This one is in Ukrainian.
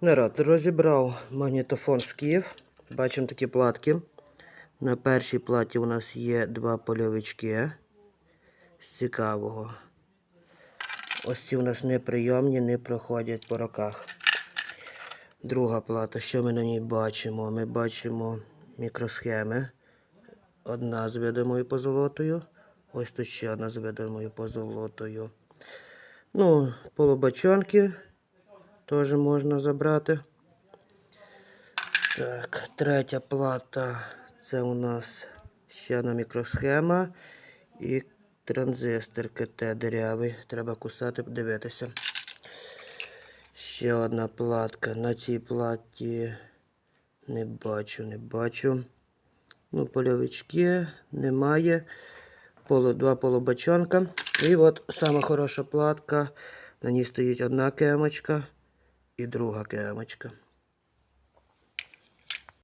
Народ, розібрав магнітофон Скіф. Бачимо такі платки. На першій платі у нас є два польовички. З цікавого. Ось ці у нас неприйомні, не проходять по роках. Друга плата, що ми на ній бачимо? Ми бачимо мікросхеми. Одна з видимою позолотою. Ось тут ще одна з видимою позолотою. Ну, полубачонки теж можна забрати. Так, третя плата. Це у нас ще одна мікросхема і транзистор КТ дирявий. Треба кусати, подивитися. Ще одна платка. На цій платі не бачу, не бачу. Ну, польовички немає. Поло, два полубачонка. І от сама хороша платка. На ній стоїть одна кемочка і друга кемочка.